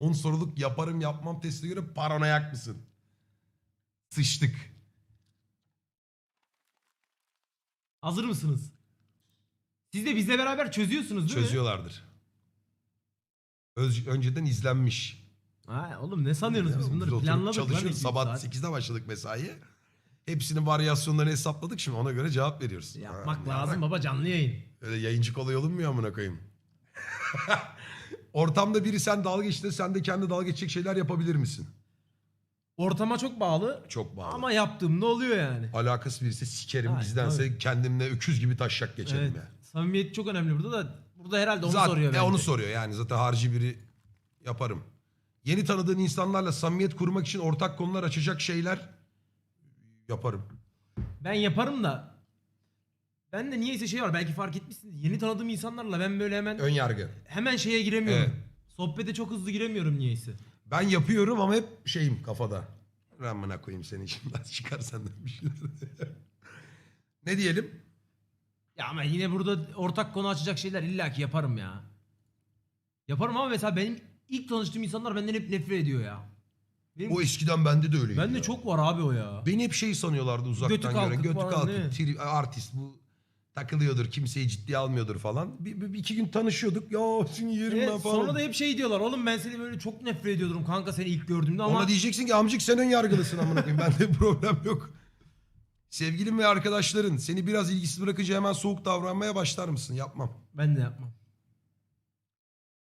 10 soruluk yaparım yapmam testine göre paranoyak mısın? Sıçtık. Hazır mısınız? Siz de bizle beraber çözüyorsunuz değil mi? Çözüyorlardır. Öz- önceden izlenmiş. Ha, oğlum ne sanıyorsunuz biz bunları oturup planladık lan. Çalışıyoruz. iki Sabah saat. 8'de başladık mesaiye. Hepsinin varyasyonlarını hesapladık şimdi ona göre cevap veriyoruz. Yapmak Ha, lazım baba canlı yayın. Öyle yayıncı kolay olunmuyor amına koyayım. Ortamda biri sen dalga geçti sen de kendi dalga geçecek şeyler yapabilir misin? Ortama çok bağlı Çok bağlı. ama yaptığımda oluyor yani. Alakası birisi sikerim Hayır, bizdense kendimle öküz gibi taşacak geçerim Evet. ya. Samimiyet çok önemli burada da burada herhalde onu Zaten, soruyor e, bence. onu soruyor yani zaten harcı biri yaparım. Yeni tanıdığın insanlarla samimiyet kurmak için ortak konular açacak şeyler yaparım. Ben yaparım da ben de niyeyse şey var belki fark etmişsiniz. Yeni tanıdığım insanlarla ben böyle hemen Ön yargı. hemen şeye giremiyorum. Evet. Sohbete çok hızlı giremiyorum niyeyse. Ben yapıyorum ama hep şeyim kafada. Ramına koyayım seni içinden çıkar senden bir şeyler. ne diyelim? Ya ama yine burada ortak konu açacak şeyler illaki yaparım ya. Yaparım ama mesela benim ilk tanıştığım insanlar benden hep nefret ediyor ya. Benim, O eskiden bende de öyleydi. bende ya. çok var abi o ya. Beni hep şey sanıyorlardı uzaktan Götü gören. kalkık Götü falan, değil mi? kalkık, tri- artist bu takılıyordur, kimseyi ciddiye almıyordur falan. Bir, bir- iki gün tanışıyorduk. Ya seni yerim Evet, ben falan. sonra da hep şey diyorlar oğlum ben seni böyle çok nefret ediyordum kanka seni ilk gördüğümde ama Ona diyeceksin ki amcık sen ön yargılısın amına koyayım. Bende problem yok. Sevgilin ve arkadaşların seni biraz ilgisiz bırakınca hemen soğuk davranmaya başlar mısın? Yapmam. ben de yapmam.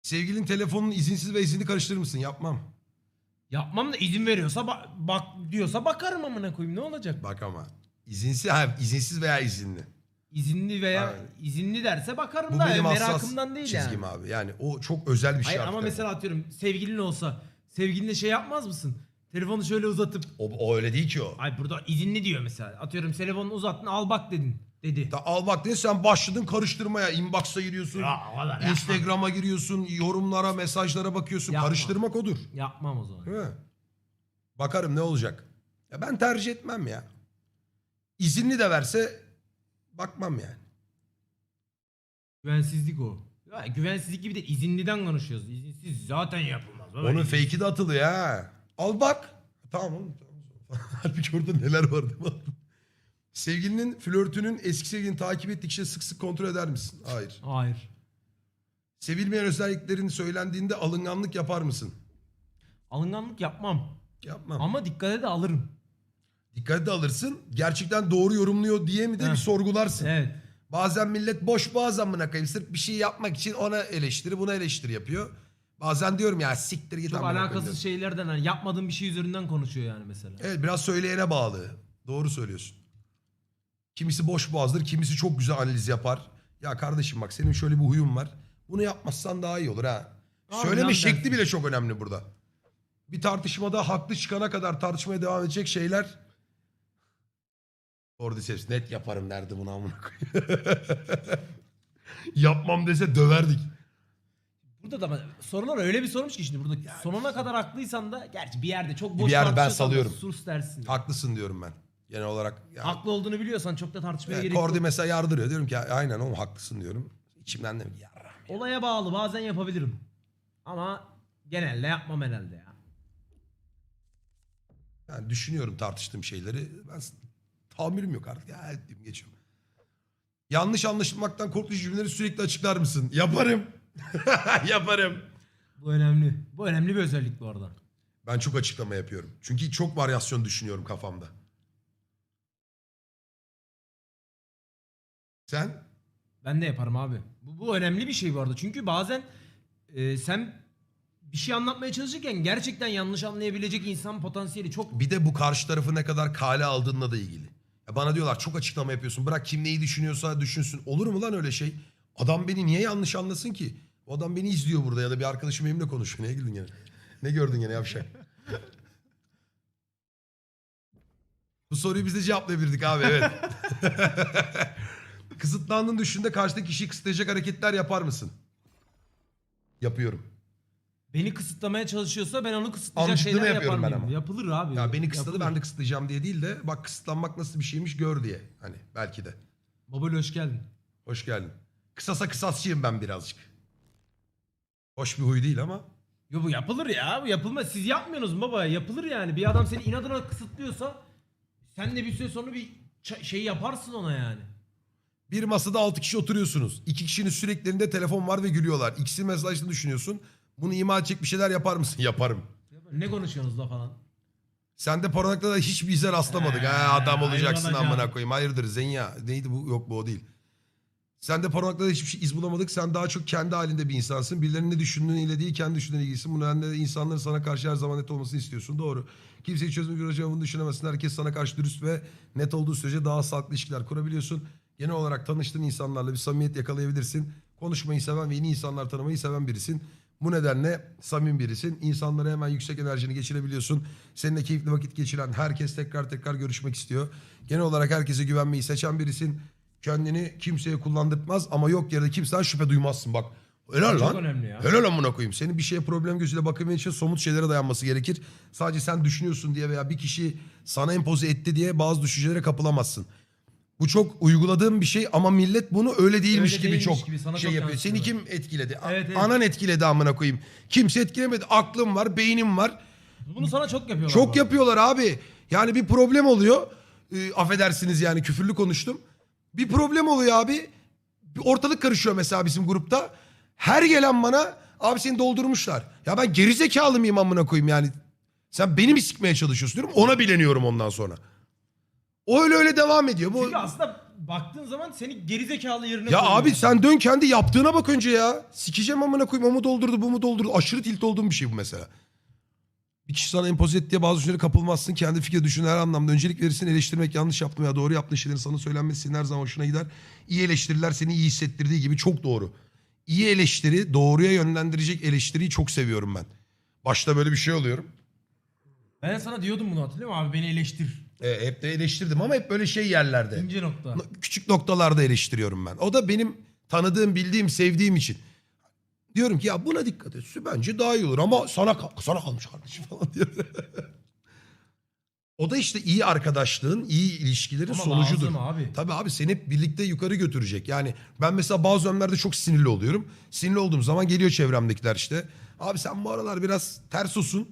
Sevgilin telefonun izinsiz ve izinli karıştırır mısın? Yapmam. Yapmam da izin veriyorsa ba- bak diyorsa bakarım amına koyayım ne olacak? Bak ama. İzinsiz, ha, izinsiz veya izinli. İzinli veya Aynen. izinli derse bakarım Bu da benim hassas merakımdan değil çizgim yani. abi. Yani o çok özel bir şey Hayır ama yani. mesela atıyorum sevgilin olsa sevgilinle şey yapmaz mısın? Telefonu şöyle uzatıp O, o öyle değil ki o. ay burada izinli diyor mesela. Atıyorum telefonunu uzattın al bak dedin dedi. Da, al bak ne sen başladın karıştırmaya. Inbox'a giriyorsun. Ya o kadar yapma. Instagram'a giriyorsun. Yorumlara, mesajlara bakıyorsun. Yapma. Karıştırmak odur. Yapmam o zaman. Değil mi? Bakarım ne olacak. Ya ben tercih etmem ya. İzinli de verse bakmam yani. Güvensizlik o. Ya, güvensizlik gibi de izinliden konuşuyoruz. İzinsiz zaten yapılmaz. Baba. Onun fake'i de atılıyor ha. Al bak. Tamam oğlum. Tamam. Halbuki orada neler var değil mi? Sevgilinin flörtünün eski sevgilini takip ettikçe sık sık kontrol eder misin? Hayır. Hayır. Sevilmeyen özelliklerin söylendiğinde alınganlık yapar mısın? Alınganlık yapmam. Yapmam. Ama dikkate de alırım. Dikkat de alırsın. Gerçekten doğru yorumluyor diye mi de Heh. bir sorgularsın. Evet. Bazen millet boş boğaz amına koyayım. Sırf bir şey yapmak için ona eleştiri buna eleştiri yapıyor. Bazen diyorum ya siktir git Çok amına koyayım alakasız diyorum. şeylerden hani yapmadığın bir şey üzerinden konuşuyor yani mesela. Evet biraz söyleyene bağlı. Doğru söylüyorsun. Kimisi boş boğazdır, kimisi çok güzel analiz yapar. Ya kardeşim bak senin şöyle bir huyun var. Bunu yapmazsan daha iyi olur ha. Abi Söyleme lan şekli dersin. bile çok önemli burada. Bir tartışmada haklı çıkana kadar tartışmaya devam edecek şeyler. Cordyceps net yaparım derdi bunu amına koyayım. Yapmam dese döverdik. Burada da ama sorular öyle bir sormuş ki şimdi burada sonuna kadar haklıysan da gerçi bir yerde çok boş Bir yerde ben tartışıyorsan da salıyorum. Sus dersin. Haklısın diyorum ben. Genel olarak. Ya, Haklı olduğunu biliyorsan çok da tartışmaya yani gerek yok. Cordy mesela yardırıyor. Diyorum ki aynen oğlum haklısın diyorum. İçimden de yarram. Olaya bağlı bazen yapabilirim. Ama genelde yapmam herhalde ya. Yani düşünüyorum tartıştığım şeyleri. Ben s- tahammülüm yok artık. Ya diyeyim geçiyorum. Yanlış anlaşılmaktan korktuğu cümleleri sürekli açıklar mısın? Yaparım. Yaparım. Bu önemli. Bu önemli bir özellik bu arada. Ben çok açıklama yapıyorum. Çünkü çok varyasyon düşünüyorum kafamda. Sen? Ben de yaparım abi. Bu, bu önemli bir şey bu arada. Çünkü bazen e, sen bir şey anlatmaya çalışırken gerçekten yanlış anlayabilecek insan potansiyeli çok Bir de bu karşı tarafı ne kadar kale aldığınla da ilgili. Ya bana diyorlar çok açıklama yapıyorsun. Bırak kim neyi düşünüyorsa düşünsün. Olur mu lan öyle şey? Adam beni niye yanlış anlasın ki? O adam beni izliyor burada ya da bir arkadaşım benimle konuşuyor. Neye güldün gene? Ne gördün gene yavşak? Bu soruyu biz de cevaplayabilirdik abi evet. Kısıtlandığın düşünde karşıdaki kişiyi kısıtlayacak hareketler yapar mısın? Yapıyorum. Beni kısıtlamaya çalışıyorsa ben onu kısıtlayacak Amcıklığını şeyler yapıyorum yapar ben mıyım? ama. Yapılır abi. Ya beni kısıtladı ben de kısıtlayacağım diye değil de bak kısıtlanmak nasıl bir şeymiş gör diye. Hani belki de. Babal hoş geldin. Hoş geldin. Kısasa kısasçıyım ben birazcık. Hoş bir huy değil ama. Yo bu yapılır ya. Bu yapılmaz. Siz yapmıyorsunuz mu baba? Yapılır yani. Bir adam seni inadına kısıtlıyorsa sen de bir süre sonra bir ça- şey yaparsın ona yani. Bir masada 6 kişi oturuyorsunuz. İki kişinin sürekli elinde telefon var ve gülüyorlar. İkisi mesajını düşünüyorsun. Bunu ima edecek bir şeyler yapar mısın? Yaparım. Ne konuşuyorsunuz da falan? Sen de Pornhub'da da hiçbir bize rastlamadık. He, Ha, adam olacaksın ayrılacağım. amına koyayım. Hayırdır Zenya. Neydi bu? Yok bu o değil. Sen de Pornhub'da da hiçbir şey iz bulamadık. Sen daha çok kendi halinde bir insansın. Birilerinin ne düşündüğüyle değil kendi düşündüğüne ilgilisin. Bu nedenle de insanların sana karşı her zaman net olmasını istiyorsun. Doğru. Kimseyi uğraşacağını bunu düşünemezsin. Herkes sana karşı dürüst ve net olduğu sürece daha sağlıklı ilişkiler kurabiliyorsun. Genel olarak tanıştığın insanlarla bir samimiyet yakalayabilirsin. Konuşmayı seven ve yeni insanlar tanımayı seven birisin. Bu nedenle samimi birisin. İnsanlara hemen yüksek enerjini geçirebiliyorsun. Seninle keyifli vakit geçiren herkes tekrar tekrar görüşmek istiyor. Genel olarak herkese güvenmeyi seçen birisin. Kendini kimseye kullandırtmaz ama yok yerde kimseden şüphe duymazsın bak. Helal Çok lan. önemli ya. Helal amına koyayım. Senin bir şeye problem gözüyle bakabilmen için somut şeylere dayanması gerekir. Sadece sen düşünüyorsun diye veya bir kişi sana empoze etti diye bazı düşüncelere kapılamazsın. Bu çok uyguladığım bir şey ama millet bunu öyle değilmiş Öyle gibi değilmiş çok gibi, sana şey çok yapıyor. Seni kim etkiledi? A- Evet, evet. Anan etkiledi amına koyayım. Kimse etkilemedi. Aklım var, beynim var. Bunu sana çok yapıyorlar. bu Çok arada. yapıyorlar abi. Yani bir problem oluyor. Ee, affedersiniz yani küfürlü konuştum. Bir problem oluyor abi. Bir ortalık karışıyor mesela bizim grupta. Her gelen bana abi seni doldurmuşlar. Ya ben gerizekalı mıyım amına koyayım yani. Sen beni mi sikmeye çalışıyorsun diyorum. Ona bileniyorum ondan sonra. O öyle öyle devam ediyor. Bu... Çünkü aslında baktığın zaman seni gerizekalı yerine Ya koyuyor. abi sen dön kendi yaptığına bak önce ya. Sikeceğim amına koyayım o mu doldurdu bu mu doldurdu. Aşırı tilt olduğum bir şey bu mesela. Bir kişi sana empoze ettiği bazı düşüncelere kapılmazsın. Kendi fikir düşün her anlamda. Öncelik verirsin eleştirmek yanlış yaptım ya doğru yaptığın şeylerin sana söylenmesi her zaman hoşuna gider. İyi eleştiriler seni iyi hissettirdiği gibi çok doğru. İyi eleştiri doğruya yönlendirecek eleştiriyi çok seviyorum ben. Başta böyle bir şey oluyorum. Ben sana diyordum bunu hatırlıyor musun abi beni eleştir. E, hep de eleştirdim ama hep böyle şey yerlerde. İnce nokta. No- küçük noktalarda eleştiriyorum ben. O da benim tanıdığım, bildiğim, sevdiğim için. Diyorum ki ya buna dikkat et. Bence daha iyi olur ama sana kal- sana kalmış kardeşim falan diyor. o da işte iyi arkadaşlığın, iyi ilişkilerin Ama sonucudur. lazım abi. Tabii abi seni hep birlikte yukarı götürecek. Yani ben mesela bazı dönemlerde çok sinirli oluyorum. Sinirli olduğum zaman geliyor çevremdekiler işte. Abi sen bu aralar biraz ters olsun.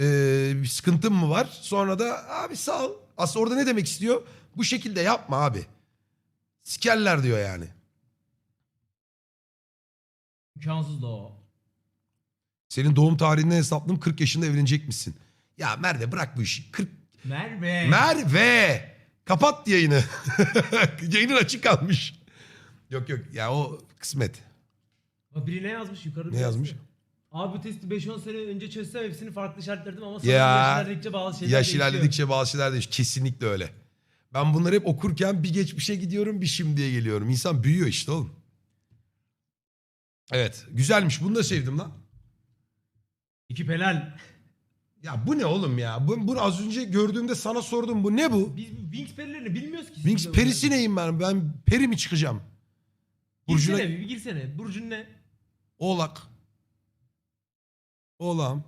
Ee, bir sıkıntın mı var? Sonra da abi sağ ol. Aslında orada ne demek istiyor? Bu şekilde yapma abi. Sikerler diyor yani. İmkansız da o. Senin doğum tarihinden hesapladım 40 yaşında evlenecekmişsin. Ya Merve bırak bu işi. 40... Merve. Merve! Kapat yayını. Yayının açık kalmış. Yok yok ya o kısmet. Bak biri ne yazmış yukarı? Ne bir yazmış? Abi bu testi 5-10 sene önce çözsem hepsini farklı işaretlerdim ama sonra Ya, yaş ilerledikçe bazı şeyler Yaş değişiyor. ilerledikçe bazı şeyler değişiyor. Kesinlikle öyle. Ben bunları hep okurken bir geçmişe gidiyorum bir şimdiye geliyorum. İnsan büyüyor işte oğlum. Evet güzelmiş bunu da sevdim lan. İki pelal. Ya bu ne oğlum ya? Bu, bunu az önce gördüğümde sana sordum bu ne bu? Biz Wings perilerini bilmiyoruz ki. Wings Biz- perisi neyim ben? Ben peri mi çıkacağım? Burcuna Girsene bir, bir girsene. Burcun ne? oğlak. Oğlağım.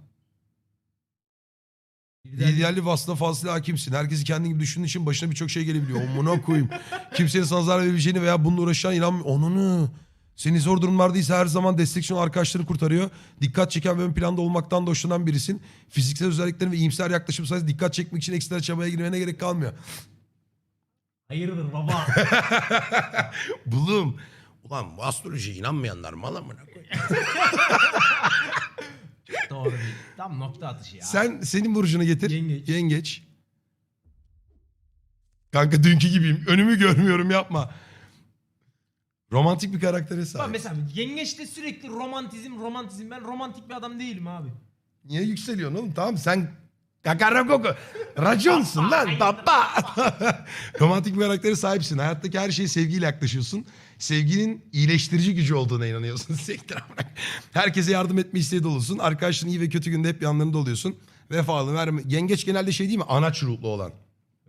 Liderlik- Liderli vasfına fazla hakimsin. Herkesi kendin gibi düşündüğün için başına birçok şey gelebiliyor. Omuna koyayım. Kimsenin sana zarar verebileceğini veya bununla uğraşacağına inanmıyor. Onunu. Seni zor durumlardaysa her zaman destekçin arkadaşlarını kurtarıyor. Dikkat çeken ve ön planda olmaktan da hoşlanan birisin. Fiziksel özelliklerin ve iyimser yaklaşım sayesinde dikkat çekmek için ekstra çabaya girmene gerek kalmıyor. Hayırdır baba? Bulum. Ulan bu astrolojiye inanmayanlar mal amına koyayım. Doğru değil. Tam nokta atışı ya. Sen senin burcunu getir. Yengeç. Yengeç. Kanka dünkü gibiyim. Önümü görmüyorum yapma. Romantik bir karaktere Bak sahip. mesela yengeçte sürekli romantizm romantizm. Ben romantik bir adam değilim abi. Niye yükseliyorsun oğlum? Tamam sen kakarakoko. Raconsun lan baba. Romantik bir karaktere sahipsin. Hayattaki her şeye sevgiyle yaklaşıyorsun. Sevginin iyileştirici gücü olduğuna inanıyorsun. Siktir amına. Herkese yardım etme isteği dolusun. Arkadaşların iyi ve kötü günde hep yanlarında oluyorsun. Vefalı verme. Yengeç genelde şey değil mi? Anaç ruhlu olan.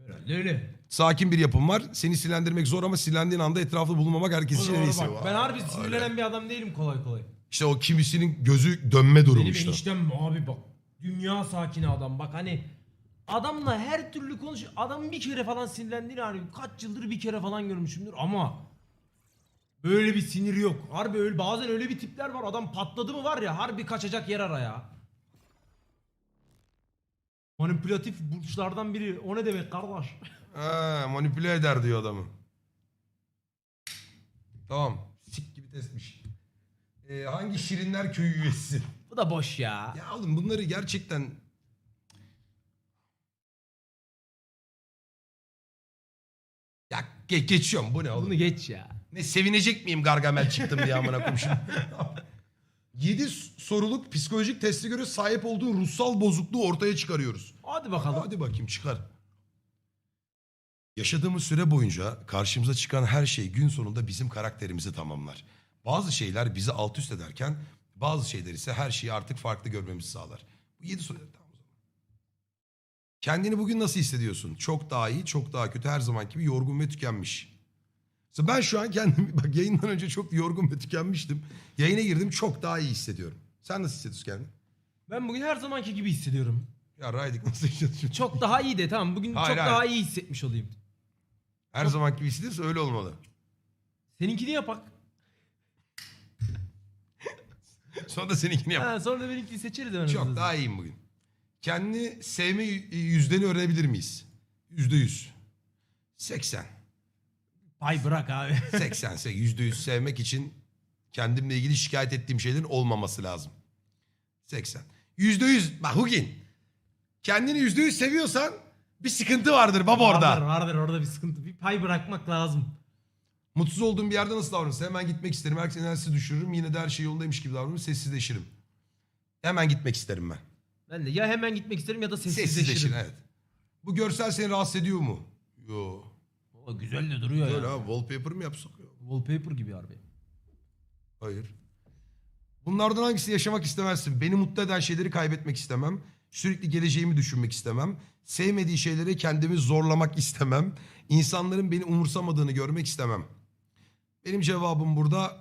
Öyle öyle. Sakin bir yapım var. Seni sinirlendirmek zor ama sinirlendiğin anda etrafında bulunmamak herkes için en iyisi. bak. Ben harbi sinirlenen bir adam değilim kolay kolay. İşte o kimisinin gözü dönme durumu Benim işte. eniştem abi bak. Dünya sakini adam bak hani. Adamla her türlü konuş. Adam bir kere falan sinirlendiğini hani kaç yıldır bir kere falan görmüşümdür ama böyle bir sinir yok. Harbi öyle bazen öyle bir tipler var. Adam patladı mı var ya harbi kaçacak yer ara ya. Manipülatif burçlardan biri. O ne demek kardeş? Ha, manipüle eder diyor adamı. Tamam. Sik gibi testmiş. Ee, hangi Şirinler Köyü üyesi? Bu da boş ya. Ya oğlum bunları gerçekten... Ya ge- geçiyorum bu ne oğlum? Bunu geç ya. Ne sevinecek miyim Gargamel çıktım diye amına koyayım şimdi. 7 soruluk psikolojik teste göre sahip olduğun ruhsal bozukluğu ortaya çıkarıyoruz. Hadi bakalım. Hadi bakayım çıkar. Yaşadığımız süre boyunca karşımıza çıkan her şey gün sonunda bizim karakterimizi tamamlar. Bazı şeyler bizi alt üst ederken bazı şeyler ise her şeyi artık farklı görmemizi sağlar. Bu yedi soru. Tamam o zaman. Kendini bugün nasıl hissediyorsun? Çok daha iyi, çok daha kötü, her zaman gibi yorgun ve tükenmiş. Mesela ben şu an kendimi, bak yayından önce çok yorgun ve tükenmiştim. Yayına girdim çok daha iyi hissediyorum. Sen nasıl hissediyorsun kendini? Ben bugün her zamanki gibi hissediyorum. Ya Raydik nasıl hissediyorsun? Çok daha iyi de tamam. Bugün Hayır, çok hayır. daha iyi hissetmiş olayım. Her zaman gibi hissediyorsa öyle olmalı. Seninkini yapak. Sonra da seninkini yap. Ha, sonra da benimkini seçeriz hemen. Çok daha iyiyim bugün. Kendini sevme yü- yüzdeni öğrenebilir miyiz? Yüzde yüz. 80. hızlı. Pay bırak abi. 80. se- Yüzde yüz sevmek için kendimle ilgili şikayet ettiğim şeylerin olmaması lazım. 80. Yüzde yüz. Bak Hugin. Kendini yüzde yüz seviyorsan bir sıkıntı vardır baba orada. Vardır vardır orada bir sıkıntı. Bir pay bırakmak lazım. Mutsuz olduğum bir yerde nasıl davranırsın? Hemen gitmek isterim. Herkes enerjisi düşürürüm. Yine de her şey yolundaymış gibi davranırım. Sessizleşirim. Hemen gitmek isterim ben. Ben de ya hemen gitmek isterim ya da Sessizleşirim. sessizleşirim. evet. Bu görsel seni rahatsız ediyor mu? Yo. O güzel de duruyor Öyle ya. abi wallpaper mı yapsak? ya? Wallpaper gibi harbi. Hayır. Bunlardan hangisini yaşamak istemezsin? Beni mutlu eden şeyleri kaybetmek istemem. Sürekli geleceğimi düşünmek istemem. Sevmediği şeylere kendimi zorlamak istemem. İnsanların beni umursamadığını görmek istemem. Benim cevabım burada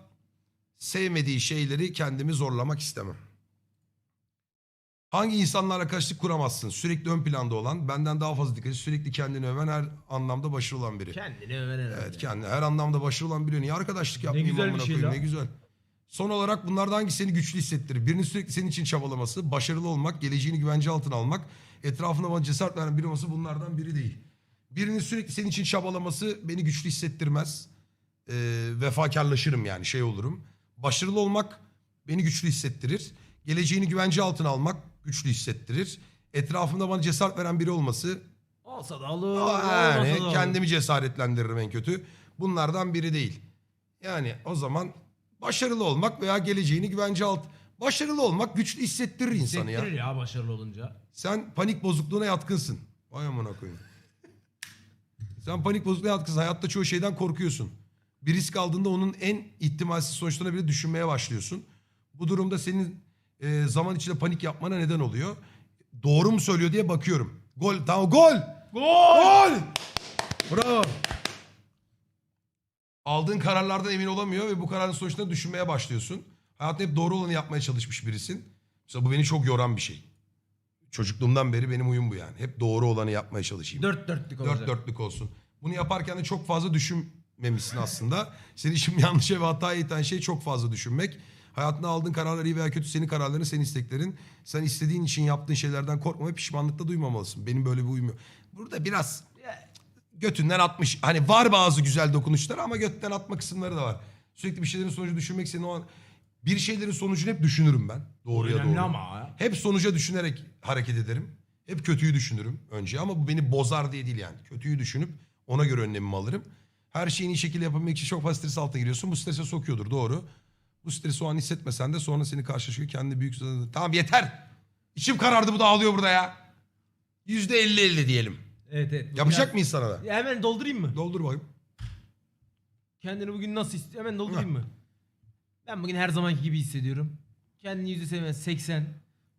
sevmediği şeyleri kendimi zorlamak istemem. Hangi insanlarla arkadaşlık kuramazsın? Sürekli ön planda olan, benden daha fazla dikkat, sürekli kendini öven, her anlamda başarılı olan biri. Kendini öven herhalde. Evet kendi her anlamda başarılı olan biri. Niye arkadaşlık yapmayayım güzel bir amına şey koyayım, ne güzel. Son olarak bunlardan hangisi seni güçlü hissettirir? Birinin sürekli senin için çabalaması, başarılı olmak, geleceğini güvence altına almak, etrafında bana cesaret veren biri olması bunlardan biri değil. Birinin sürekli senin için çabalaması beni güçlü hissettirmez. Ee, vefakarlaşırım yani şey olurum. Başarılı olmak beni güçlü hissettirir. Geleceğini güvence altına almak güçlü hissettirir. Etrafımda bana cesaret veren biri olması Olsa da olur. yani olmasa da olur. kendimi cesaretlendiririm en kötü. Bunlardan biri değil. Yani o zaman başarılı olmak veya geleceğini güvence alt. Başarılı olmak güçlü hissettirir insanı ya. Hissettirir ya başarılı olunca. Sen panik bozukluğuna yatkınsın. Vay amına koyayım. Sen panik bozukluğuna yatkınsın. Hayatta çoğu şeyden korkuyorsun. Bir risk aldığında onun en ihtimalsiz sonuçlarını bile düşünmeye başlıyorsun. Bu durumda senin e, zaman içinde panik yapmana neden oluyor. Doğru mu söylüyor diye bakıyorum. Gol tamam gol. Gol! Bravo. Aldığın kararlardan emin olamıyor ve bu kararın sonuçlarını düşünmeye başlıyorsun. Hayatında hep doğru olanı yapmaya çalışmış birisin. Mesela bu beni çok yoran bir şey. Çocukluğumdan beri benim huyum bu yani. Hep doğru olanı yapmaya çalışayım. Dört dörtlük olacak. Dört dörtlük olsun. Bunu yaparken de çok fazla düşünmemişsin aslında. Seni şimdi yanlışa ve hataya iten şey çok fazla düşünmek. Hayatında aldığın kararlar iyi veya kötü senin kararların, senin isteklerin. Sen istediğin için yaptığın şeylerden korkma ve pişmanlıkta duymamalısın. Benim böyle bir huyum yok. Burada biraz götünden atmış. Hani var bazı güzel dokunuşlar ama götten atma kısımları da var. Sürekli bir şeylerin sonucu düşünmek senin o an... Bir şeylerin sonucunu hep düşünürüm ben. Doğruya Önemli doğru. ama. Hep sonuca düşünerek hareket ederim. Hep kötüyü düşünürüm önce ama bu beni bozar diye değil yani. Kötüyü düşünüp ona göre önlemimi alırım. Her şeyin iyi şekilde yapabilmek için çok fazla stres altına giriyorsun. Bu strese sokuyordur doğru. Bu stresi o an hissetmesen de sonra seni karşılaşıyor kendi büyük... Tamam yeter. İçim karardı bu da ağlıyor burada ya. Yüzde elli elli diyelim. Evet evet. Yapacak mıyız sana da? Ya hemen doldurayım mı? Doldur bakayım. Kendini bugün nasıl hissediyor? Hemen doldurayım mı? Ben bugün her zamanki gibi hissediyorum. Kendini yüzde sevmez 80.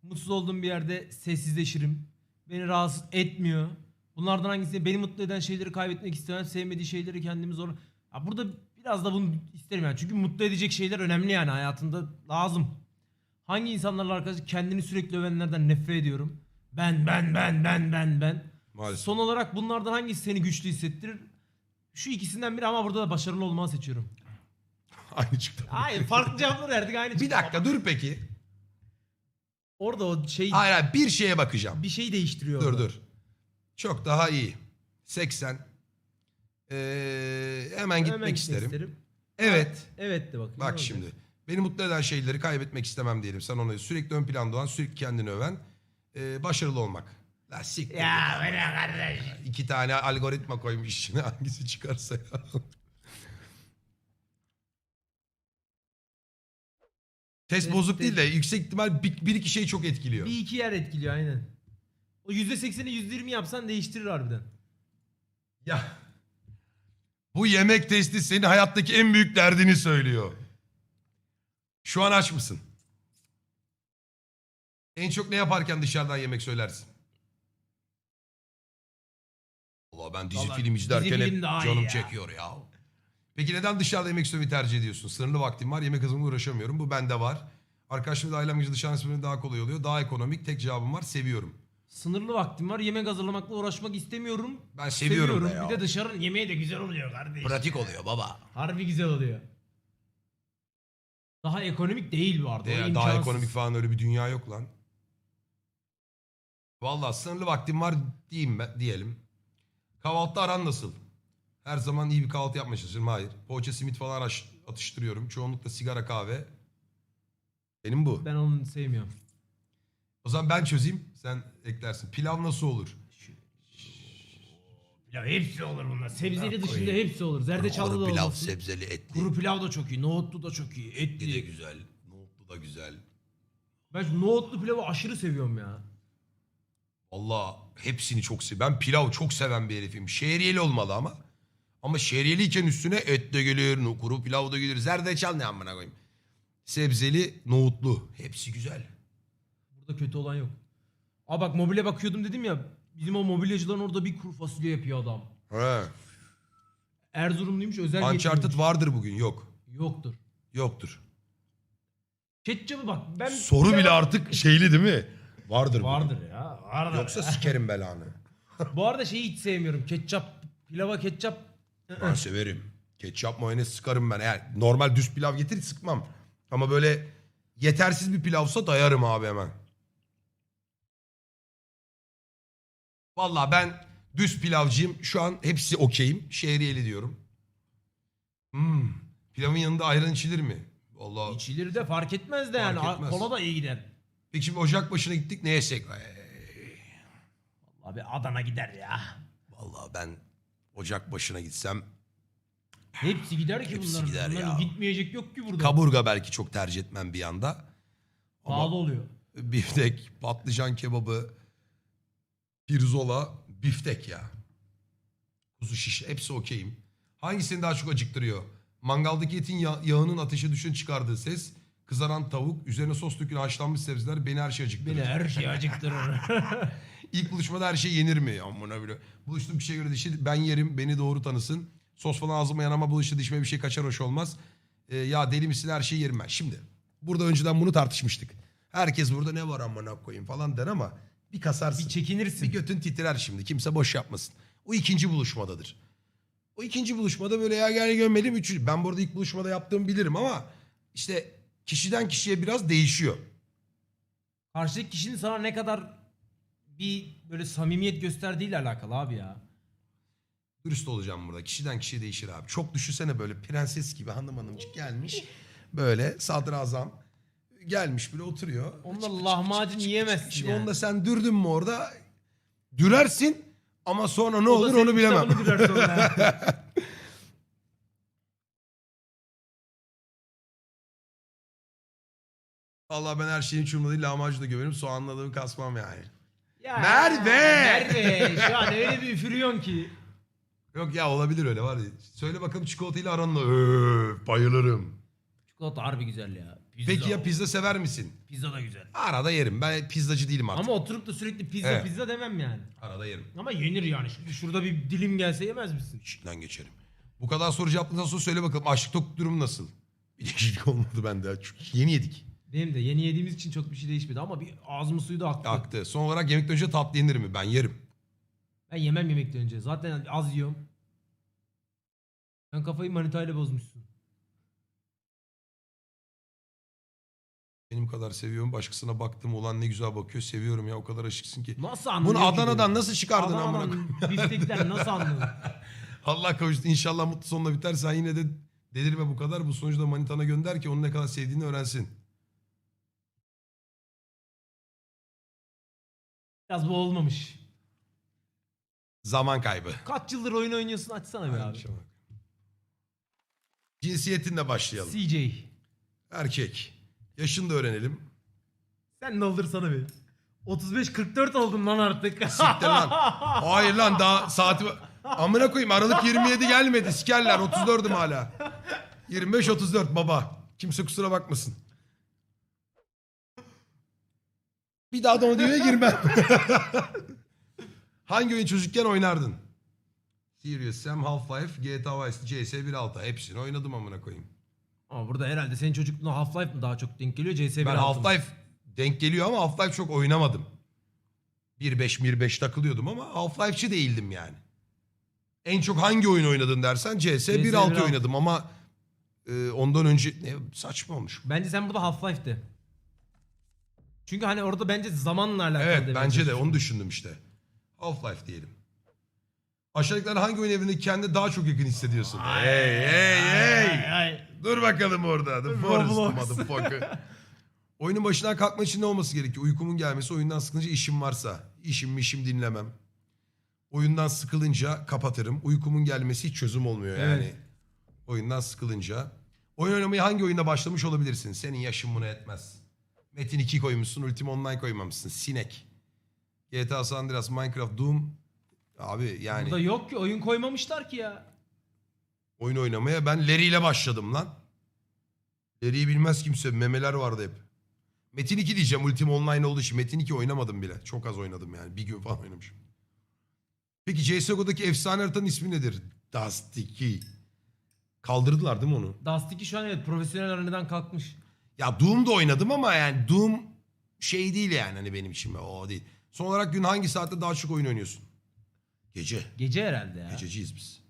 Mutsuz olduğum bir yerde sessizleşirim. Beni rahatsız etmiyor. Bunlardan hangisi beni mutlu eden şeyleri kaybetmek istemem. Sevmediği şeyleri kendimi zor... Ya burada biraz da bunu isterim yani. Çünkü mutlu edecek şeyler önemli yani hayatında lazım. Hangi insanlarla arkadaşlık kendini sürekli övenlerden nefret ediyorum. Ben ben ben ben ben ben. Maalesef. Son olarak bunlardan hangisi seni güçlü hissettirir? Şu ikisinden biri ama burada da başarılı olmanı seçiyorum. Aynı çıktı. Hayır farklı cevaplar verdik aynı Bir çıktı. dakika dur peki. Orada o şey Hayır hayır bir şeye bakacağım. bir şey değiştiriyor. Dur orada. dur. Çok daha iyi. 80. Ee, hemen gitmek Hemen isterim. Evet. Evet de bakayım. ne Bak olacak? şimdi. Beni mutlu eden şeyleri kaybetmek istemem diyelim. Sen onu sürekli ön planda olan, sürekli kendini öven. ee, başarılı olmak. La siktir. Ya git. böyle kardeş. İki tane algoritma koymuş içine hangisi çıkarsa ya. Test bozuk değil de yüksek ihtimal bir, bir iki şey çok etkiliyor. Bir iki yer etkiliyor aynen. O %80'i %20 yapsan değiştirir harbiden. Ya. Bu yemek testi senin hayattaki en büyük derdini söylüyor. Şu an aç mısın? En çok ne yaparken dışarıdan yemek söylersin? Valla ben dizi Vallahi film izlerken film hep daha iyi canım ya. çekiyor ya. Peki neden dışarıda yemek söylemeyi tercih ediyorsun? Sınırlı vaktim var, yemek hızımla uğraşamıyorum. Bu bende var. Arkadaşlarımla ailem gece dışarıda söylemek daha kolay oluyor. Daha ekonomik. Tek cevabım var. Seviyorum. Sınırlı vaktim var. Yemek hazırlamakla uğraşmak istemiyorum. Ben seviyorum, da ya. Bir de dışarının yemeği de güzel oluyor kardeş. Pratik oluyor baba. Harbi güzel oluyor. Daha ekonomik değil bu arada. o Ya, daha imkansız. ekonomik falan öyle bir dünya yok lan. Vallahi sınırlı vaktim var diyeyim ben, diyelim. Kahvaltıda aran nasıl? Her zaman iyi bir kahvaltı yapmaya çalışıyorum. Hayır. Poğaça, simit falan atıştırıyorum. Çoğunlukla sigara, kahve. Benim bu. Ben onu sevmiyorum. O zaman ben çözeyim. Sen eklersin. Pilav nasıl olur? Pilav hepsi olur bunlar. Sebzeli Ya dışında hepsi olur. Zerdeçallı da olmasın. sebzeli, etli. Kuru pilav da çok iyi. Nohutlu da çok iyi. Etli de Etli. güzel. Nohutlu da güzel. Ben şu nohutlu pilavı aşırı seviyorum ya. Valla hepsini çok seviyorum. Ben pilav çok seven bir herifim. Şehriyeli olmalı ama. Ama şehriyeliyken üstüne et de gelir, kuru pilav da gelir. Zerdeçal ne amına koyayım. Sebzeli, nohutlu. Hepsi güzel. Burada kötü olan yok. Aa bak mobilya bakıyordum dedim ya. Bizim o mobilyacıların orada bir kuru fasulye yapıyor adam. He. Erzurumluymuş özel Uncharted getiriyormuş. vardır bugün. Yok. Yoktur. Yoktur. Ketçapı bak ben... Soru bile artık şeyli değil mi? Vardır. Vardır ya. Vardır Yoksa ya. sikerim belanı. Bu arada şeyi hiç sevmiyorum. Ketçap, pilava ketçap. Ben severim. Ketçap mayonez sıkarım ben. Eğer normal düz pilav getir sıkmam. Ama böyle yetersiz bir pilavsa dayarım abi hemen. Vallahi ben düz pilavcıyım. Şu an hepsi okeyim. Şehriyeli diyorum. Hmm. Pilavın yanında ayran içilir mi? Vallahi. İçilir de fark etmez de yani. Fark etmez. Kola da iyi gider. Peki şimdi ocak başına gittik ne yesek? Abi Adana gider ya. Vallahi ben ocak başına gitsem Hepsi gider ki Hepsi bunların. gider Bunların ya. Gitmeyecek yok ki burada. kaburga belki çok tercih etmem bir anda. Ama Pahalı oluyor. biftek, patlıcan kebabı, pirzola, biftek ya. Kuzu şiş hepsi okeyim. Hangisini daha çok acıktırıyor? Mangaldaki etin ya- yağının ateşe düşen çıkardığı ses, kızaran tavuk, üzerine sos dökülen haşlanmış sebzeler beni her şey acıktırıyor. Beni her şey acıktırır. İlk buluşmada her şey yenir mi? Amına bile. Buluştuğum kişiye göre dişi ben yerim beni doğru tanısın. Sos falan ağzıma yanama buluştu dişime bir şey kaçar hoş olmaz. Ee, ya deli misin her şeyi yerim ben. Şimdi burada önceden bunu tartışmıştık. Herkes burada ne var amına koyayım falan der ama bir kasarsın. bir çekinirsin. Bir götün titrer şimdi. Kimse boş yapmasın. O ikinci buluşmadadır. O ikinci buluşmada böyle ya gel gömelim. Üçüncü. Ben burada ilk buluşmada yaptığımı bilirim ama işte kişiden kişiye biraz değişiyor. Karşıdaki kişinin sana ne kadar bir böyle samimiyet gösterdiğiyle alakalı abi ya. Dürüst olacağım burada. Kişiden kişiye değişir abi. Çok düşünsene böyle prenses gibi hanım hanımcık gelmiş. Böyle sadrazam gelmiş böyle oturuyor. Onunla lahmacun yiyemezsin Şimdi yani. onu da sen dürdün mü orada? Dürersin ama sonra ne O da olur senin onu bilemem. kitabını sonra. Vallahi ben her şeyin çumla değil lahmacun da gömerim. Soğanladığımı kasmam yani. Ya, Merve! Merve! Şu an öyle bir üfürüyorsun ki. Yok ya olabilir öyle var ya. Söyle bakalım çikolatayla aranla. Öf, bayılırım. Çikolata harbi güzel ya. Pizza. Peki ya pizza sever misin? Pizza da güzel. Arada yerim. Ben pizzacı değilim artık. Ama oturup da sürekli pizza Evet. pizza demem yani. Arada yerim. Ama yenir yani. Şimdi şurada bir dilim gelse yemez misin? İçinden geçerim. Bu kadar soru cevapladıktan sonra söyle bakalım açlık tok durum nasıl? Bir değişiklik olmadı bende. Çünkü yeni yedik. Benim de yeni yediğimiz için çok bir şey değişmedi ama bir ağzımın suyu da aktı. Aktı. Son olarak yemekten önce tatlı yenir mi? Ben yerim. Ben yemem yemekten önce. Zaten az yiyorum. Sen kafayı manitayla bozmuşsun. Benim kadar seviyorum. Başkasına baktım ulan ne güzel bakıyor. Seviyorum ya o kadar aşıksın ki. Nasıl anladın? Bunu Adana'dan nasıl çıkardın amına koyayım? Adana'dan biftekler nasıl anladın? Allah kavuştu. İnşallah mutlu sonla biter. Sen yine de delirme bu kadar. Bu sonucu da manitana gönder ki onu ne kadar sevdiğini öğrensin. Biraz bu olmamış. Zaman kaybı. Kaç yıldır oyun oynuyorsun açsana be abi. Cinsiyetinle başlayalım. CJ. Erkek. Yaşını da öğrenelim. Sen ne olur sana be. 35-44 oldun lan artık. Siktir lan. Hayır lan daha saati... Amına koyayım Aralık 27 gelmedi. Sikerler 34'üm hala. 25-34 baba. Kimse kusura bakmasın. Bir daha da o diye girmem. Hangi oyun çocukken oynardın? Serious Sam, Half-Life, GTA Vice, CS 1.6. Hepsini oynadım amına koyayım. Ama burada herhalde senin çocukluğuna Half-Life mı daha çok denk geliyor CS 1.6 Ben? Half-Life denk geliyor ama Half-Life çok oynamadım. 1.5 1.5 takılıyordum ama Half-Life'çi değildim yani. En çok hangi oyun oynadın dersen CS 1.6 1.6 oynadım ama e, ondan önce ne saçma olmuş. Bence sen burada Half-Life'de. Çünkü hani orada bence zamanla alakalı. Evet demeye bence de çalışıyorum. onu düşündüm işte. Half-Life diyelim. Aşağıdakilerden hangi oyun evreni kendine daha çok yakın hissediyorsun? Hey hey hey. ay. Dur bakalım orada. The Forest Roblox. motherfucker. Oyunun başından kalkmak için ne olması gerekiyor? Uykumun gelmesi, oyundan sıkılınca işim varsa. İşim işim dinlemem. Oyundan sıkılınca kapatırım. Uykumun gelmesi hiç çözüm olmuyor yani. Evet. Oyundan sıkılınca. Oyun oynamayı hangi oyunda başlamış olabilirsin? Senin yaşın bunu etmez. Metin 2 koymuşsun, Ultima Online koymamışsın. Sinek. GTA San Andreas, Minecraft, Doom. Abi yani Burada yok ki oyun koymamışlar ki ya. oyun oynamaya ben Larry ile başladım lan. Larry'i bilmez kimse. Memeler vardı hep. Metin 2 diyeceğim. Ultima Online olduğu için. Metin 2 oynamadım bile. Çok az oynadım yani. Bir gün falan oynamışım. Peki CSGO'daki efsane haritanın ismi nedir? Dust 2. Kaldırdılar değil mi onu? Dust 2 şu an evet profesyonel arenadan kalkmış. Ya Doom'da oynadım ama yani Doom şey değil yani hani benim için o değil. Son olarak gün hangi saatte daha çok oyun oynuyorsun? Gece. Gece herhalde ya. Gececiyiz biz.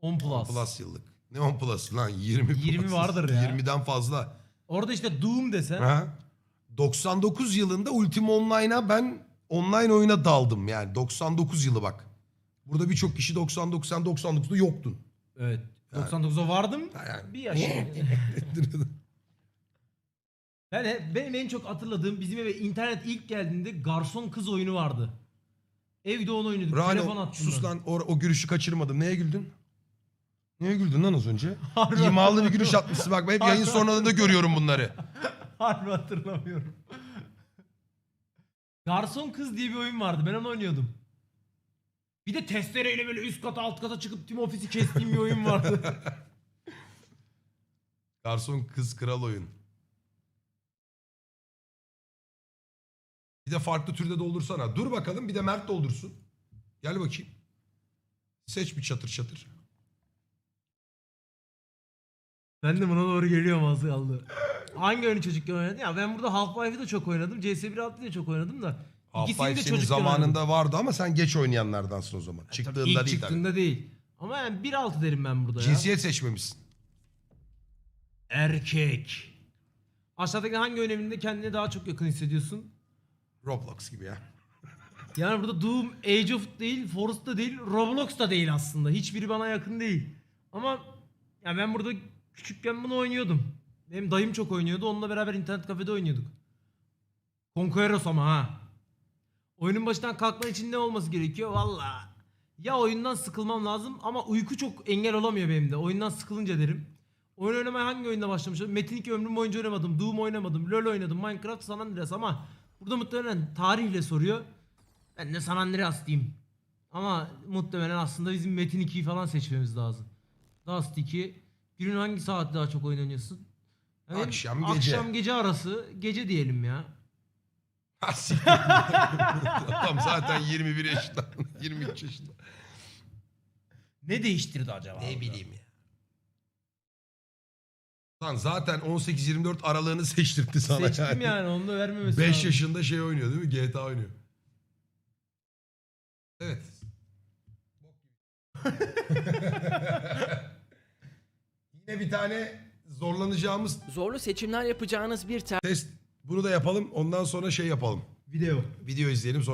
10 plus. Plus yıllık. Ne 10 plus lan 20 20 plus. vardır ya. 20'den fazla. Orada işte Doom desen. Ha? 99 yılında Ultima Online'a ben online oyuna daldım yani 99 yılı bak. Burada birçok kişi 99 sen 99'da yoktun. Evet. 99'a vardım. Yani- Bir yaşım. ben benim en çok hatırladığım bizim eve internet ilk geldiğinde garson kız oyunu vardı. Evde onu. Telefon Rano attım sus ben. lan o, o gülüşü kaçırmadım. Neye güldün? Neye güldün lan az önce? Harbi İmalı bir gülüş atmışsın bak ben hep yayın sonralarında görüyorum bunları. Harbi hatırlamıyorum. Garson Kız diye bir oyun vardı. Ben onu oynuyordum. Bir de testereyle böyle üst kata alt kata çıkıp tüm ofisi kestiğim bir oyun vardı. Garson kız kral oyun. Bir de farklı türde doldursana. Dur bakalım bir de Mert doldursun. Gel bakayım. Seç bir çatır çatır. ben de buna doğru geliyorum az kaldı. Hangi oyunu çocukken oynadın? Ya ben burada Half-Life'ı da çok oynadım. CS 1.6'yı da çok oynadım da. İkisini Half-Life de senin çocukken zamanında oynadım. vardı ama sen geç oynayanlardansın o zaman. Tabii Çıktığında ilk değil çıktığında değil. Ama yani 1.6 derim ben burada tabii. ya. Cinsiyet seçmemişsin. Erkek. Aşağıdaki hangi öneminde kendine daha çok yakın hissediyorsun? Roblox gibi ya. Yani burada Doom, Age of değil, Forest da değil, Roblox da değil aslında. Hiçbiri bana yakın değil. Ama ya ben burada küçükken bunu oynuyordum. Benim dayım çok oynuyordu. Onunla beraber internet kafede oynuyorduk. Conqueros ama ha. Oyunun başından kalkman için ne olması gerekiyor? Valla. Ya oyundan sıkılmam lazım ama uyku çok engel olamıyor benim de. Oyundan sıkılınca derim. Oyun oynamaya hangi oyunda başlamışım? Metin 2 ömrüm boyunca oynamadım. Doom oynamadım. LoL oynadım. Minecraft, San Andreas ama burada muhtemelen tarihle soruyor. Ben de San Andreas diyeyim. Ama muhtemelen aslında bizim Metin 2'yi falan seçmemiz lazım. Dust 2. Günün hangi saatte daha çok oyun oynuyorsun? Ya benim Akşam, gece. Akşam gece arası. Gece diyelim ya. Adam zaten 21 yaşında. 23 yaşında. Ne değiştirdi acaba? Ne orada? bileyim ya. Lan zaten 18-24 aralığını seçtirtti sana Seçtim yani onu da vermemesi 5 lazım. yaşında şey oynuyor değil mi? GTA oynuyor. Evet. Yine bir tane zorlanacağımız Zorlu seçimler yapacağınız bir test bunu da yapalım. Ondan sonra şey yapalım. Video. Video izleyelim sonra